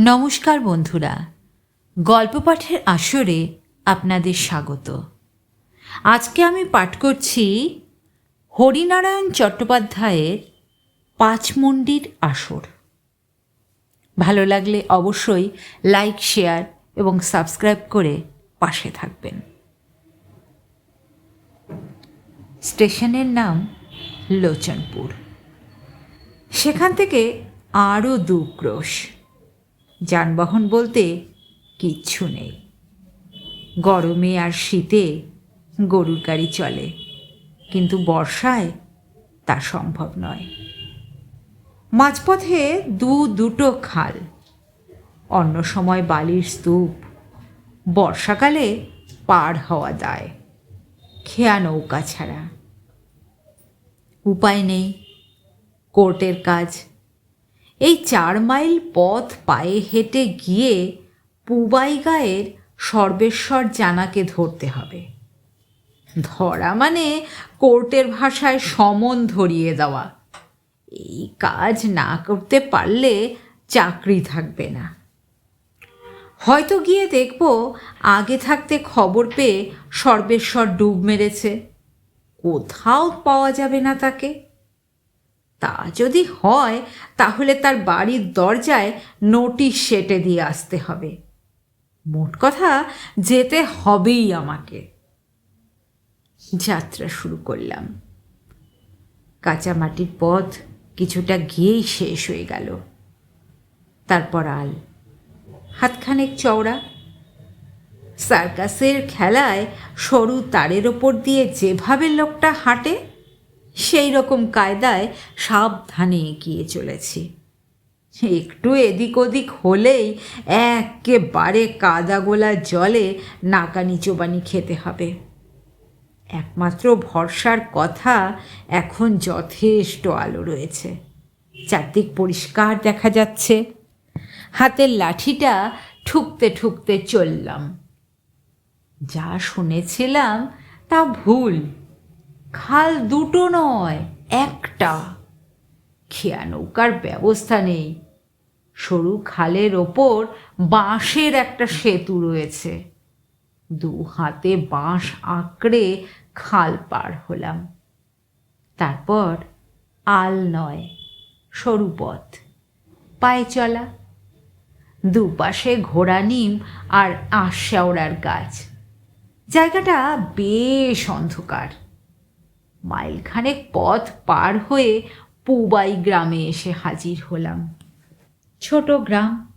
নমস্কার বন্ধুরা গল্প পাঠের আসরে আপনাদের স্বাগত। আজকে আমি পাঠ করছি হরিনারায়ণ চট্টোপাধ্যায়ের পাঁচমন্ডির আসর। ভালো লাগলে অবশ্যই লাইক, শেয়ার এবং সাবস্ক্রাইব করে পাশে থাকবেন। স্টেশনের নাম লোচনপুর। সেখান থেকে আরও দু ক্রোশ। যানবাহন বলতে কিচ্ছু নেই। গরমে আর শীতে গরুর গাড়ি চলে, কিন্তু বর্ষায় তা সম্ভব নয়। মাঝপথে দু দুটো খাল, অন্য সময় বালির স্তূপ, বর্ষাকালে পার হওয়া দায়, খেয়া নৌকা ছাড়া। উপায় নেই, কোর্টের কাজ এই চার মাইল পথ পায়ে হেঁটে গিয়ে পুবাই গায়ের সর্বেশ্বর জানাকে ধরতে হবে। ধরা মানে কোর্টের ভাষায় সমন ধরিয়ে দেওয়া। এই কাজ না করতে পারলে চাকরি থাকবে না। হয়তো গিয়ে দেখব আগে থাকতে খবর পেয়ে সর্বেশ্বর ডুব মেরেছে। কোথাও পাওয়া যাবে না তাকে। তা যদি হয়, তাহলে তার বাড়ির দরজায় নোটিশ সেটে দিয়ে আসতে হবে। মোট কথা, যেতে হবেই আমাকে। যাত্রা শুরু করলাম। কাঁচা মাটির পথ কিছুটা গিয়েই শেষ হয়ে গেল। তারপর আল। হাতখানেক চওড়া। সার্কাসের খেলায় সরু তারের ওপর দিয়ে যেভাবে লোকটা হাঁটে সেই রকম কায়দায় সাবধানে এগিয়ে চলেছি। একটু এদিক ওদিক হলেই একেবারে কাদা গোলা জলে নাকানি চোবানি খেতে হবে। একমাত্র ভরসার কথা এখন যথেষ্ট আলো রয়েছে। চারদিক পরিষ্কার দেখা যাচ্ছে। হাতের লাঠিটা ঠুকতে ঠুকতে চললাম। যা শুনেছিলাম তা ভুল। খাল দুটো নয়, একটা। খেয়া নৌকার ব্যবস্থা নেই। সরু খালের ওপর বাঁশের একটা সেতু রয়েছে। দু হাতে বাঁশ আঁকড়ে খাল পার হলাম। তারপর আল নয়, সরু পথ, পায়ে চলা। দুপাশে ঘোড়া নিম আর আশ্যাওড়ার গাছ। জায়গাটা বেশ অন্ধকার। মাইলখানেক পথ পার হয়ে পুবাই গ্রামে এসে হাজির হলাম। ছোট গ্রাম,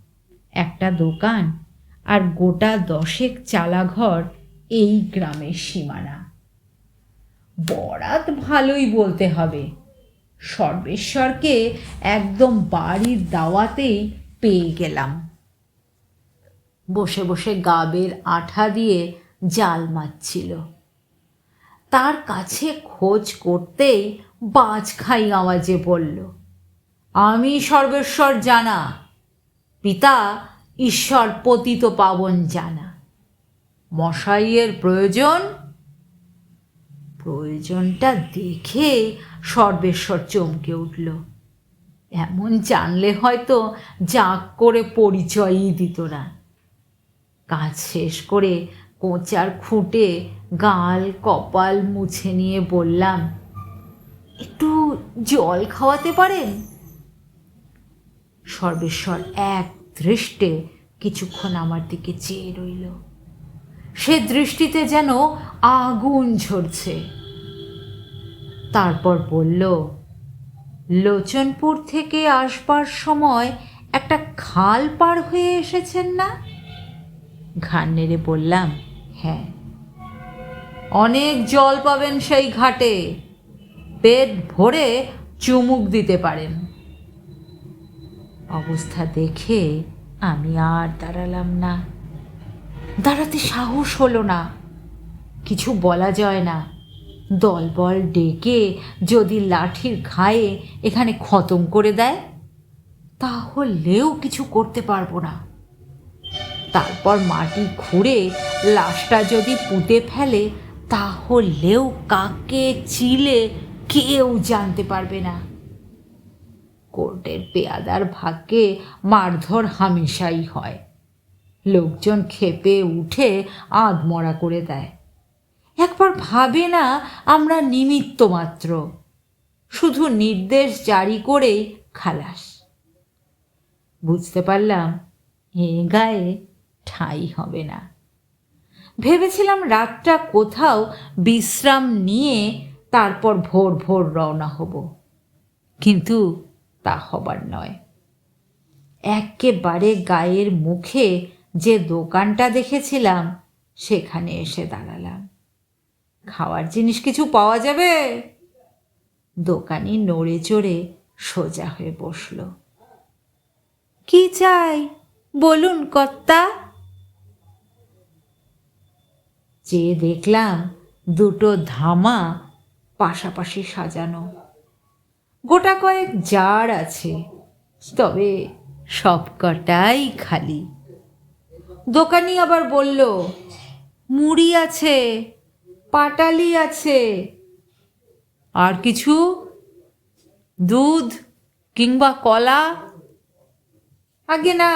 একটা দোকান আর গোটা দশেক চালাঘর এই গ্রামের সীমানা। বরাত ভালোই বলতে হবে। সর্বেশ্বরকে একদম বাড়ির দাওয়াতেই পেয়ে গেলাম। বসে বসে গাবের আঠা দিয়ে জাল মারছিল। তার কাছে খোঁজ করতেই বাজ খাই আওয়াজে বলল, আমি সর্বেশ্বর জানা, পিতা ঈশ্বর পতিত পাবন জানা। মশাইয়ের প্রয়োজন? প্রয়োজনটা দেখে সর্বেশ্বর চমকে উঠল। এমন জানলে হয়তো জাঁক করে পরিচয়ই দিত না। কাজ শেষ করে কোচার খুঁটে গাল কপাল মুছে নিয়ে বললাম, একটু জল খাওয়াতে পারেন? সর্বেশ্বর এক দৃষ্টে কিছুক্ষণ আমার দিকে চেয়ে রইল। সে দৃষ্টিতে যেন আগুন ঝরছে। তারপর বলল, লোচনপুর থেকে আসবার সময় একটা খাল পার হয়ে এসেছেন না? ঘাড় নেড়ে বললাম হ্যাঁ। অনেক জল পাবেন সেই ঘাটে। পেট ভরে চুমুক দিতে পারেন। অবস্থা দেখে আমি আর দাঁড়ালাম না। দাঁড়াতে সাহস হলো না। কিছু বলা যায় না। দলবল ডেকে যদি লাঠির ঘায়ে এখানে খতম করে দেয়, তাহলেও কিছু করতে পারব না। তারপর মাটি খুঁড়ে লাশটা যদি পুঁতে ফেলে, তাহলেও কাকে চিলে কেউ জানতে পারবে না। কোর্টের পেয়াদার ভাগ্যে মারধর হামেশাই হয়। লোকজন খেপে উঠে আধমরা করে দেয়। একবার ভাবে না, আমরা নিমিত্ত মাত্র। শুধু নির্দেশ জারি করেই খালাস। বুঝতে পারলাম, এ গায়ে ঠাঁই হবে না। ভেবেছিলাম রাতটা কোথাও বিশ্রাম নিয়ে তারপর ভোর ভোর রওনা হব। কিন্তু তা হবার নয়। একেবারে গায়ের মুখে যে দোকানটা দেখেছিলাম, সেখানে এসে দাঁড়ালাম। খাওয়ার জিনিস কিছু পাওয়া যাবে? দোকানি নড়ে চড়ে সোজা হয়ে বসল। কি চাই? বলুন কর্তা। যে দেখলাম দুটো ধামা পাশাপাশি সাজানো। গোটা কয়েক জার আছে, তবে সব কটাই খালি। দোকানি আবার বলল, মুড়ি আছে, পাটালি আছে, আর কিছু? দুধ কিংবা কলা? আগে না,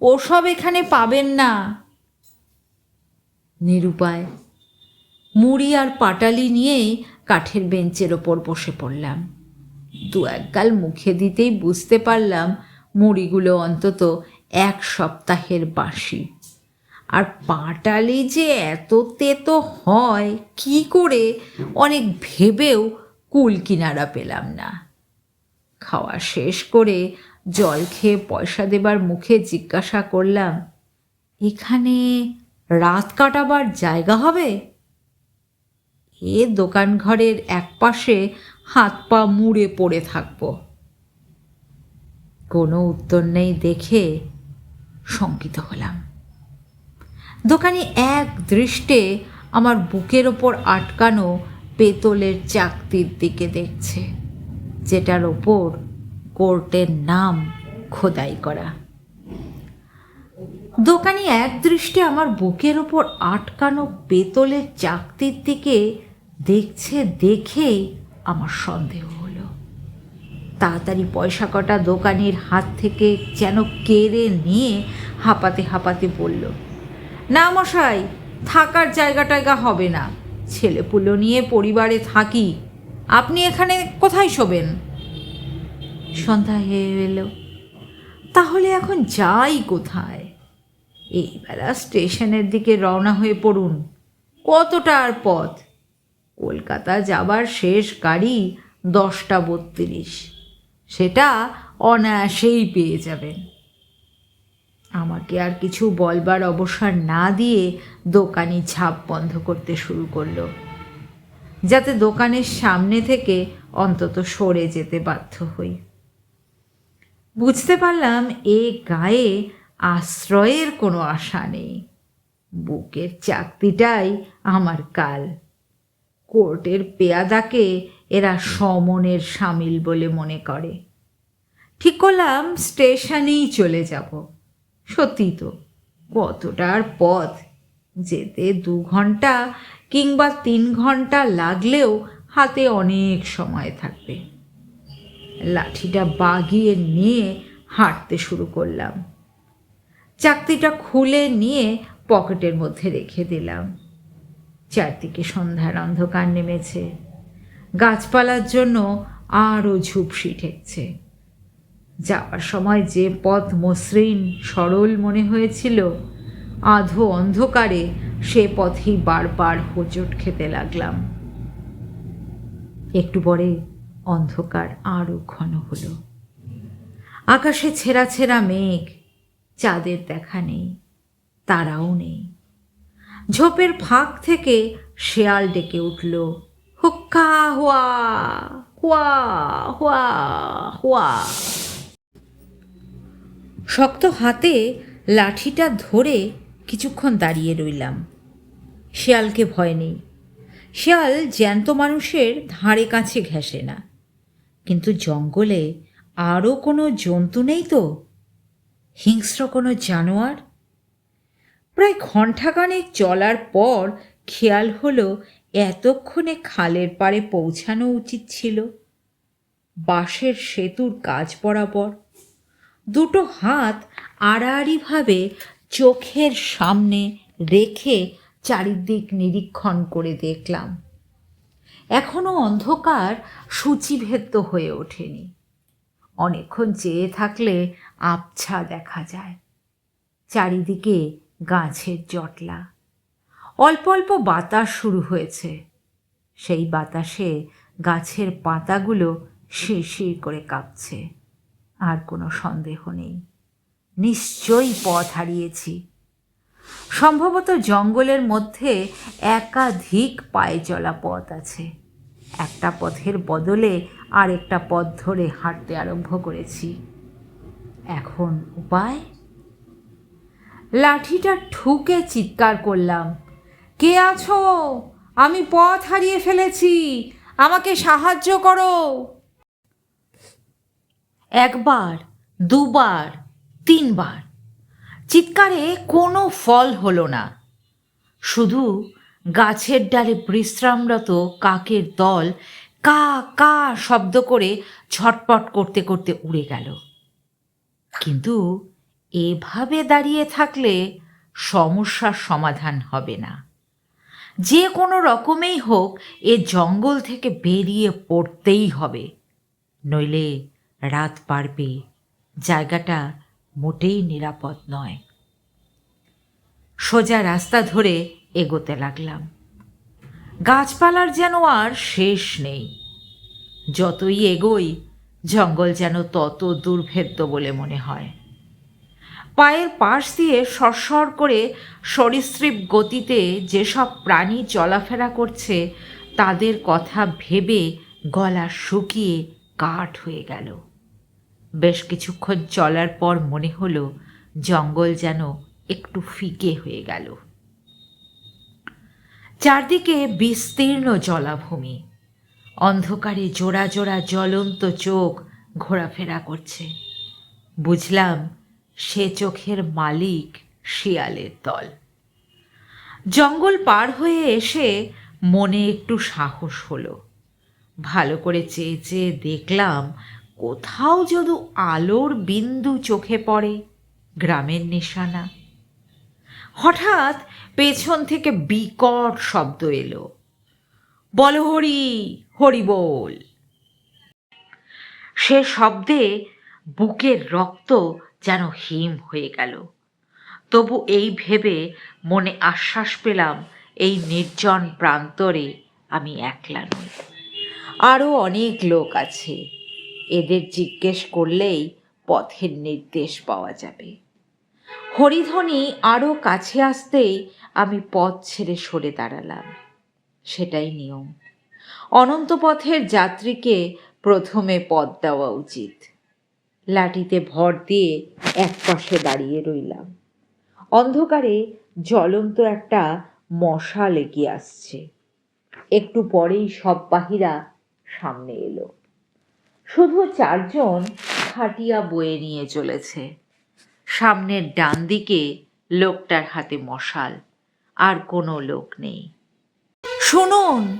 ওসব এখানে পাবেন না। নিরুপায়। মুড়ি আর পাটালি নিয়েই কাঠের বেঞ্চের ওপর বসে পড়লাম। দু একগাল মুখে দিতেই বুঝতে পারলাম মুড়িগুলো অন্তত এক সপ্তাহের বাসি। আর পাটালি যে এত তেতো হয়, কি করে? অনেক ভেবেও কুল কিনারা পেলাম না। খাওয়া শেষ করে জল খেয়ে পয়সা দেবার মুখে জিজ্ঞাসা করলাম, এখানে রাত কাটাবার জায়গা হবে? এ দোকান ঘরের এক পাশে হাত পা মুড়ে পড়ে থাকব। কোনো উত্তর নেই দেখে শঙ্কিত হলাম। দোকানি এক দৃষ্টে আমার বুকের ওপর আটকানো পেতলের চাকতির দিকে দেখছে, যেটার ওপর কোর্টের নাম খোদাই করা। দোকানি এক দৃষ্টে আমার বুকের ওপর আটকানো পেতলের চাকতির দিকে দেখছে দেখেই আমার সন্দেহ হলো। তাড়াতাড়ি পয়সা কটা দোকানির হাত থেকে যেন কেড়ে নিয়ে হাঁপাতে হাঁপাতে বলল, না মশাই, থাকার জায়গা টায়গা হবে না। ছেলেপুলো নিয়ে পরিবারে থাকি। আপনি এখানে কোথায় শোবেন? সন্ধ্যা হয়ে এলো। তাহলে এখন যাই কোথায়? এই বেলা স্টেশনের দিকে রওনা হয়ে পড়ুন। কতটা আর পথ? কলকাতা যাবার শেষ গাড়ি দশটা বত্রিশ। সেটা অনায়াসেই পেয়ে যাবেন। আমাকে আর কিছু বলবার অবসর না দিয়ে দোকানি ছাপ বন্ধ করতে শুরু করল, যাতে দোকানের সামনে থেকে অন্তত সরে যেতে বাধ্য হই। বুঝতে পারলাম এ গায়ে আশ্রয়ের কোনো আশা নেই। বুকের চাকতিটাই আমার কাল। কোর্টের পেয়াদাকে এরা সমনের সামিল বলে মনে করে। ঠিক করলাম, স্টেশনেই চলে যাব। সত্যি তো, কতটার পথ, যেতে দু ঘণ্টা কিংবা তিন ঘণ্টা লাগলেও হাতে অনেক সময় থাকবে। লাঠিটা বাগিয়ে নিয়ে হাঁটতে শুরু করলাম। চাকতিটা খুলে নিয়ে পকেটের মধ্যে রেখে দিলাম। চারদিকে সন্ধ্যার অন্ধকার নেমেছে। গাছপালার জন্য আরও ঝুপসি ঠেকছে। যাওয়ার সময় যে পথ মসৃণ, সরল মনে হয়েছিল, আধো অন্ধকারে সে পথেই বারবার হোঁচট খেতে লাগলাম। একটু পরে অন্ধকার আরও ঘন হলো। আকাশে ছেঁড়া ছেঁড়া মেঘ চাঁদের দেখা নেই, তারাও নেই। ঝোপের ফাঁক থেকে শেয়াল ডেকে উঠল, হুক্কা, হুয়া হুয়া হুয়া হুয়া। শক্ত হাতে লাঠিটা ধরে কিছুক্ষণ দাঁড়িয়ে রইলাম। শেয়ালকে ভয় নেই। শেয়াল জ্যান্ত মানুষের ধারে কাছে ঘেঁষে না। কিন্তু জঙ্গলে আরও কোনো জন্তু নেই তো? হিংস্র কোনো জানোয়ার? প্রায় ঘণ্টাখানেক চলার পর খেয়াল হলো, এতক্ষণে খালের পাড়ে পৌঁছানো উচিত ছিল। বাঁশের সেতুর কাজ বরাবর। দুটো হাত আড়াআড়িভাবে চোখের সামনে রেখে চারিদিক নিরীক্ষণ করে দেখলাম। এখনও অন্ধকার, সূচিভেদ্য হয়ে ওঠেনি। অনেকক্ষণ চেয়ে থাকলে আবছা দেখা যায়। চারিদিকে গাছের জটলা। অল্প অল্প বাতাস শুরু হয়েছে। সেই বাতাসে গাছের পাতাগুলো শিরশির করে কাঁপছে। আর কোনো সন্দেহ নেই। নিশ্চয়ই পথ হারিয়েছি। সম্ভবত জঙ্গলের মধ্যে একাধিক পায়ে চলা পথ আছে। একটা পথের বদলে আরেকটা পথ ধরে হাঁটতে আরম্ভ করেছি। এখন উপায়? লাঠিটা ঠুকে চিৎকার করলাম, কে আছো? আমি পথ হারিয়ে ফেলেছি, আমাকে সাহায্য করো। একবার, দুবার, তিনবার, চিৎকারে কোনো ফল হলো না। শুধু গাছের ডালে বিশ্রামরত কাকের দল কা কা শব্দ করে ছটপট করতে করতে উড়ে গেল। কিন্তু এভাবে দাঁড়িয়ে থাকলে সমস্যার সমাধান হবে না। যে কোনো রকমেই হোক, এ জঙ্গল থেকে বেরিয়ে পড়তেই হবে। নইলে রাত পারবে জায়গাটা মোটেই নিরাপদ নয়। সোজা রাস্তা ধরে এগোতে লাগলাম। গাছপালার যেন আর শেষ নেই। যতই এগোই জঙ্গল যেন তত দুর্ভেদ্য বলে মনে হয়। পায়ের পাশ দিয়ে সরসর করে সরীসৃপ গতিতে যেসব প্রাণী চলাফেরা করছে, তাদের কথা ভেবে গলা শুকিয়ে কাঠ হয়ে গেল। বেশ কিছুক্ষণ চলার পর মনে হলো জঙ্গল যেন একটু ফিকে হয়ে গেল। চারদিকে বিস্তীর্ণ জলাভূমি। অন্ধকারে জোড়া জোড়া জ্বলন্ত চোখ ঘোরাফেরা করছে। বুঝলাম সে চোখের মালিক শিয়ালের দল। জঙ্গল পার হয়ে এসে মনে একটু সাহস হলো। ভালো করে চেয়ে চেয়ে দেখলাম কোথাও যদি আলোর বিন্দু চোখে পড়ে গ্রামের নিশানা। হঠাৎ পেছন থেকে বিকট শব্দ এলো। বল হরি হরি বল সে শব্দে বুকের রক্ত যেন হিম হয়ে গেল। তবু এই ভেবে মনে আশ্বাস পেলাম, এই নির্জন প্রান্তরে আমি একলা নই। আরও অনেক লোক আছে, এদের জিজ্ঞেস করলেই পথের নির্দেশ পাওয়া যাবে। হরিধ্বনি আরও কাছে আসতেই আমি পথ ছেড়ে সরে দাঁড়ালাম। সেটাই নিয়ম। অনন্ত পথের যাত্রীকে প্রথমে পথ দেওয়া উচিত। লাঠিতে ভর দিয়ে এক পাশে দাঁড়িয়ে রইলাম। অন্ধকারে জ্বলন্ত একটা মশা এগিয়ে আসছে। একটু পরেই সব বাহিরা সামনে এলো। শুধু চারজন খাটিয়া বয়ে নিয়ে চলেছে। সামনের ডান দিকে লোকটার হাতে মশাল, আর কোনো লোক নেই। শুনুন!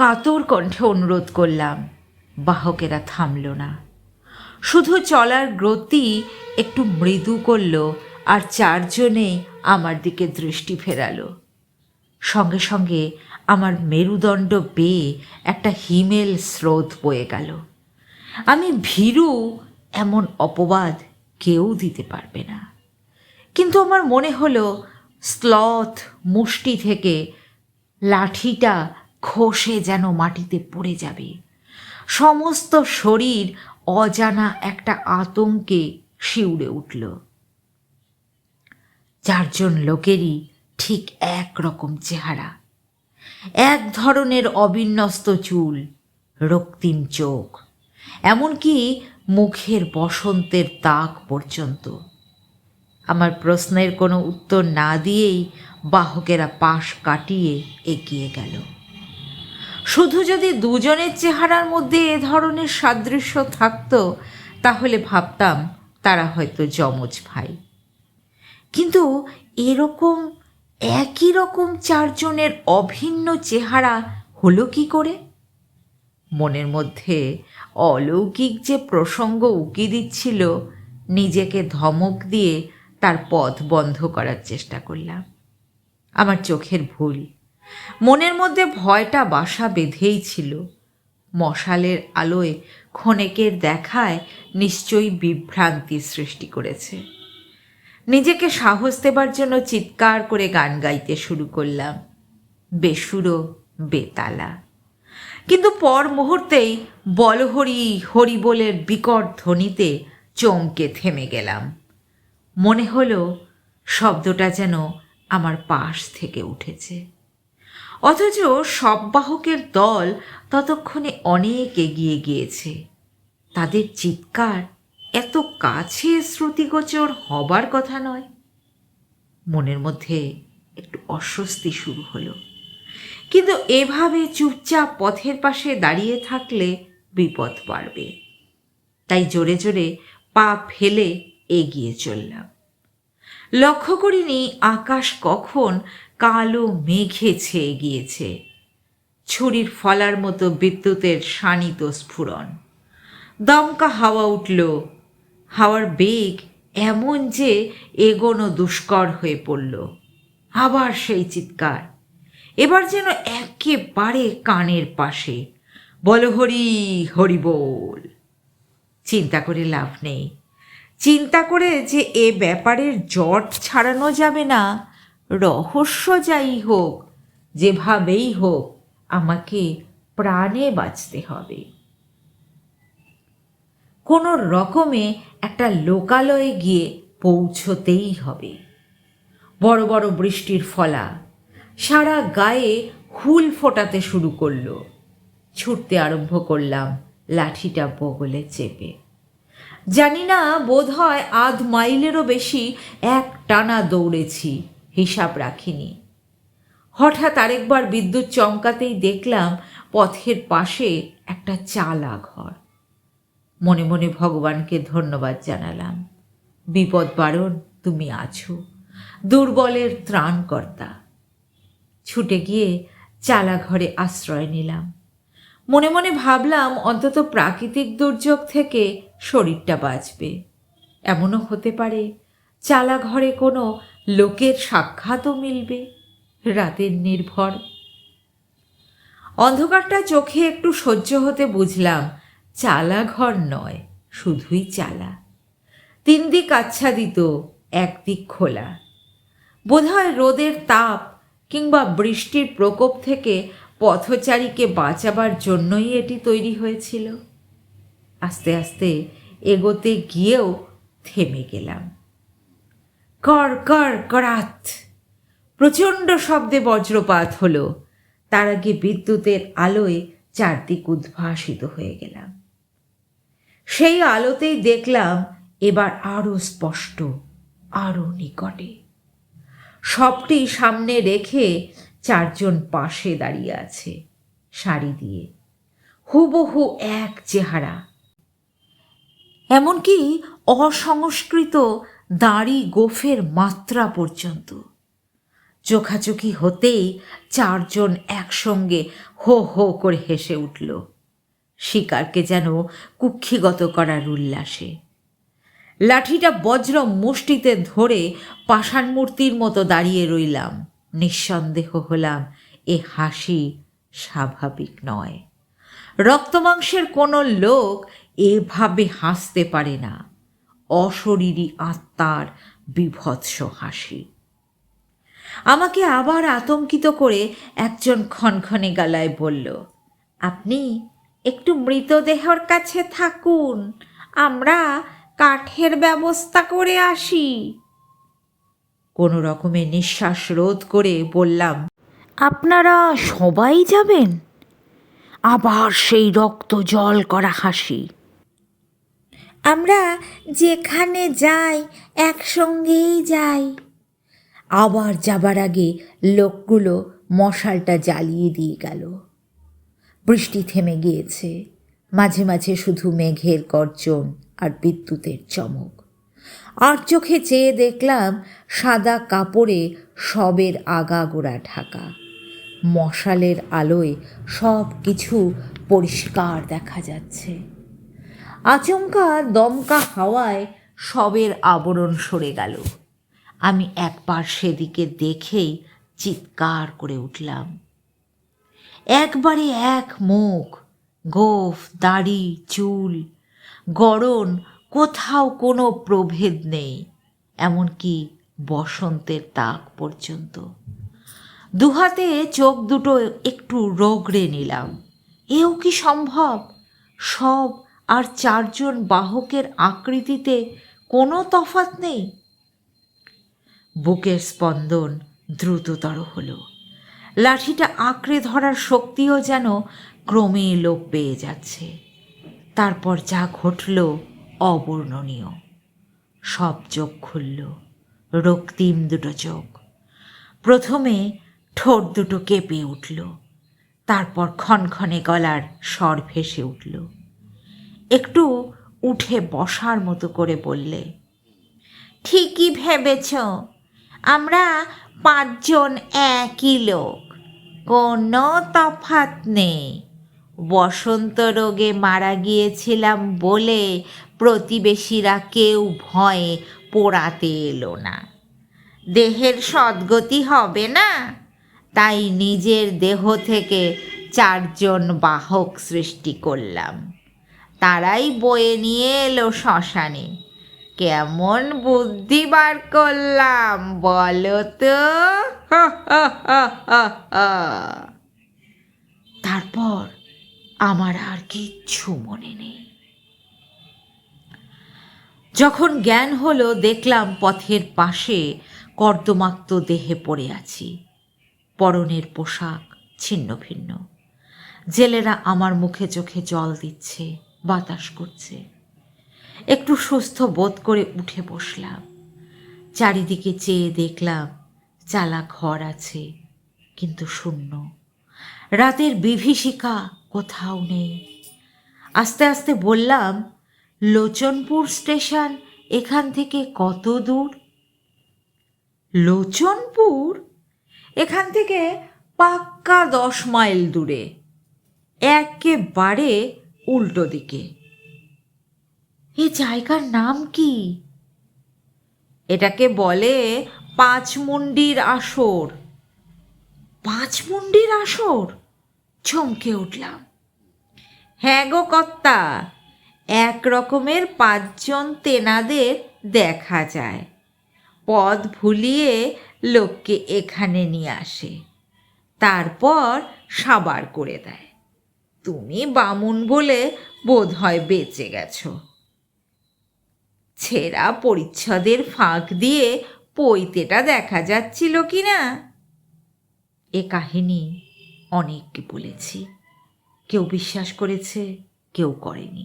কাতর কণ্ঠে অনুরোধ করলাম, বাহকেরা থামল না। শুধু চলার গতি একটু মৃদু করল আর চারজনে আমার দিকে দৃষ্টি ফেরালো। সঙ্গে সঙ্গে আমার মেরুদণ্ড বেয়ে একটা হিমেল স্রোত বয়ে গেল। আমি ভীরু, এমন অপবাদ কেউ দিতে পারবে না। কিন্তু আমার মনে হলো, স্লথ মুষ্টি থেকে লাঠিটা খসে যেন মাটিতে পড়ে যাবে। সমস্ত শরীর অজানা একটা আতঙ্কে শিউড়ে উঠল। চারজন লোকেরই ঠিক এক রকম চেহারা। এক ধরনের অবিন্যস্ত চুল, রক্তিম চোখ, এমনকি মুখের বসন্তের তাক পর্যন্ত। আমার প্রশ্নের কোনো উত্তর না দিয়েই বাহকেরা পাশ কাটিয়ে এগিয়ে গেল। শুধু যদি দুজনের চেহারার মধ্যে এ ধরনের সাদৃশ্য থাকতো, তাহলে ভাবতাম তারা হয়তো যমজ ভাই। কিন্তু এরকম একই রকম চারজনের অভিন্ন চেহারা হলো কি করে? মনের মধ্যে অলৌকিক যে প্রসঙ্গ উকি দিচ্ছিল, নিজেকে ধমক দিয়ে তার পথ বন্ধ করার চেষ্টা করলাম। আমার চোখের ভুল মনের মধ্যে ভয়টা বাসা বেঁধেই ছিল। মশালের আলোয় ক্ষণেকের দেখায় নিশ্চয়ই বিভ্রান্তি সৃষ্টি করেছে। নিজেকে সাহস দেবার জন্য চিৎকার করে গান গাইতে শুরু করলাম। বেসুরো, বেতালা। কিন্তু পর মুহূর্তেই বলহরি, হরিবোলের বিকট ধ্বনিতে চমকে থেমে গেলাম। মনে হলো শব্দটা যেন আমার পাশ থেকে উঠেছে। অথচ সব বাহকের দল ততক্ষণে অনেক এগিয়ে গিয়েছে। তাদের চিৎকার এত কাছে শ্রুতিগোচর হবার কথা নয়। মনের মধ্যে একটু অস্বস্তি শুরু হলো। কিন্তু এভাবে চুপচাপ পথের পাশে দাঁড়িয়ে থাকলে বিপদ বাড়বে। তাই জোরে জোরে পা ফেলে এগিয়ে চললাম। লক্ষ্য করিনি আকাশ কখন কালো মেঘে ছেয়ে গিয়েছে। ছুরির ফলার মতো বিদ্যুতের শানিত স্ফুরণ। দমকা হাওয়া উঠল। হাওয়ার বেগ এমন যে এগোনো দুষ্কর হয়ে পড়ল। আবার সেই চিৎকার। এবার যেন একেবারে কানের পাশে। বল হরি হরি বল। চিন্তা করে লাভ নেই। চিন্তা করে যে এ ব্যাপারের জট ছাড়ানো যাবে না রহস্য যাই হোক, যেভাবেই হোক, আমাকে প্রাণে বাঁচতে হবে। কোনো রকমে একটা লোকালয়ে গিয়ে পৌঁছতেই হবে। বড় বড় বৃষ্টির ফলা, সারা গায়ে হুল ফোটাতে শুরু করল। ছুটতে আরম্ভ করলাম লাঠিটা বগলে চেপে। জানি না বোধ হয় আধ মাইলেরও বেশি এক টানা দৌড়েছি। হিসাব রাখিনি। হঠাৎ আরেকবার বিদ্যুৎ চমকাতেই দেখলাম পথের পাশে একটা চালা ঘর মনে মনে ভগবানকে ধন্যবাদ জানালাম। বিপদ বারণ, তুমি আছো। দুর্বলের ত্রাণকর্তা। ছুটে গিয়ে চালা ঘরে আশ্রয় নিলাম। মনে মনে ভাবলাম অন্তত প্রাকৃতিক দুর্যোগ থেকে শরীরটা বাঁচবে। এমনও হতে পারে চালা ঘরে কোনো লোকের সাক্ষাৎও মিলবে, রাতের নির্ভর। অন্ধকারটা চোখে একটু সহ্য হতে বুঝলাম চালা ঘর নয়, শুধুই চালা। তিন দিক আচ্ছাদিত একদিক খোলা। বোধহয় রোদের তাপ কিংবা বৃষ্টির প্রকোপ থেকে পথচারীকে বাঁচাবার জন্যই এটি তৈরি হয়েছিল। আস্তে আস্তে এগোতে গিয়েও থেমে গেলাম। কর কর, করাত। প্রচণ্ড শব্দে বজ্রপাত হলো। তার আগে বিদ্যুতের আলোয় চারদিক উদ্ভাসিত হয়ে গেলাম। সেই আলোতেই দেখলাম এবার আরও স্পষ্ট আরও নিকটে। সবটি সামনে রেখে চারজন পাশে দাঁড়িয়ে আছে শাড়ি দিয়ে। হুবহু এক চেহারা। এমনকি অসংস্কৃত দাড়ি গোফের মাত্রা পর্যন্ত। চোখাচোখি হতেই চারজন একসঙ্গে হো হো করে হেসে উঠল। শিকারকে যেন কুক্ষিগত করার উল্লাসে। লাঠিটা বজ্র মুষ্টিতে ধরে পাষাণ মূর্তির মতো দাঁড়িয়ে রইলাম। নিঃসন্দেহ হলাম এ হাসি স্বাভাবিক নয়। রক্তমাংসের কোনো লোক এভাবে হাসতে পারে না। অশরীরী আত্মার বিভৎস হাসি। আমাকে আবার আতঙ্কিত করে একজন ক্ষণক্ষণে গালায় বলল, আপনি একটু মৃতদেহর কাছে থাকুন, আমরা কাঠের ব্যবস্থা করে আসি। কোনো রকমে নিঃশ্বাস রোধ করে বললাম, আপনারা সবাই যাবেন? আবার সেই রক্ত জল করা হাসি। আমরা যেখানে যাই, একসঙ্গেই যাই। আবার যাবার আগে লোকগুলো মশালটা জ্বালিয়ে দিয়ে গেল। বৃষ্টি থেমে গিয়েছে। মাঝে মাঝে শুধু মেঘের গর্জন আর বিদ্যুতের চমক। আর চোখে চেয়ে দেখলাম সাদা কাপড়ে সবের আগাগোড়া ঢাকা। মশালের আলোয় সব কিছু পরিষ্কার দেখা যাচ্ছে। আচমকা দমকা হাওয়ায় সবের আবরণ সরে গেল। আমি একবার সেদিকে দেখেই চিৎকার করে উঠলাম। একবারে এক মুখ, গোফ, দাড়ি, চুল, গড়ন, কোথাও কোনো প্রভেদ নেই, এমনকি বসন্তের তাক পর্যন্ত। দুহাতে চোখ দুটো একটু রগড়ে নিলাম। এও কি সম্ভব? সব আর চারজন বাহকের আকৃতিতে কোনো তফাত নেই। বুকের স্পন্দন দ্রুততর হলো। লাঠিটা আঁকড়ে ধরার শক্তিও যেন ক্রমে লোপ পেয়ে যাচ্ছে। তারপর যা ঘটল অবর্ণনীয়। সব চোখ খুলল, রক্তিম দুটো চোখ। প্রথমে ঠোঁট দুটো কেঁপে উঠল, তারপর ক্ষণক্ষণে গলার স্বর ভেসে উঠল। একটু উঠে বসার মতো করে বললে, ঠিকই ভেবেছ, আমরা পাঁচজন একই লোক, কোনো তফাত নেই। বসন্ত রোগে মারা গিয়েছিলাম বলে প্রতিবেশীরা কেউ ভয়ে পোড়াতে এলো না। দেহের সদ্গতি হবে না, তাই নিজের দেহ থেকে চারজন বাহক সৃষ্টি করলাম। তারাই বয়ে নিয়ে এলো শ্মশানে। কেমন বুদ্ধি বার করলাম, বলো তো? তারপর আমার আর কিচ্ছু মনে নেই। যখন জ্ঞান হলো, দেখলাম পথের পাশে কর্দমাক্ত দেহে পড়ে আছি। পরনের পোশাক ছিন্ন ভিন্ন জেলেরা আমার মুখে চোখে জল দিচ্ছে। বাতাস করছে। একটু সুস্থ বোধ করে উঠে বসলাম। চারিদিকে চেয়ে দেখলাম চালা ঘর আছে, কিন্তু শূন্য। রাতের বিভীষিকা কোথাও নেই। আস্তে আস্তে বললাম, লোচনপুর স্টেশন এখান থেকে কত দূর? লোচনপুর? এখান থেকে পাক্কা দশ মাইল দূরে। একেবারে উল্টো দিকে। এ জায়গার নাম কি? এটাকে বলে পাঁচমুন্ডির আসর। পাঁচমুন্ডির আসর? চমকে উঠলাম। হ্যাঁ গো কর্তা, এক রকমের পাঁচজন তেনাদের দেখা যায়। পদ ভুলিয়ে লোককে এখানে নিয়ে আসে। তারপর সাবার করে দেয়। তুমি বামুন বলে বোধ হয় বেঁচে গেছো। ছেঁড়া পরিচ্ছদের ফাঁক দিয়ে পৈতেটা দেখা যাচ্ছিল কি না এ কাহিনী অনেককে বলেছি। কেউ বিশ্বাস করেছে, কেউ করেনি।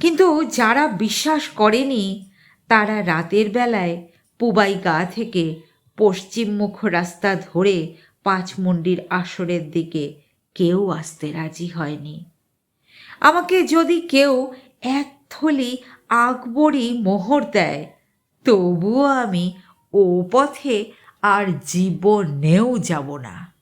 কিন্তু যারা বিশ্বাস করেনি, তারা রাতের বেলায় পুবাই গা থেকে পশ্চিমমুখ রাস্তা ধরে পাঁচমুন্ডির আসরের দিকে কেউ আসতে রাজি হয়নি। আমাকে যদি কেউ এক থলি আকবরই মোহর দেয়, তবুও আমি ও পথে আর জীবনেও যাব না।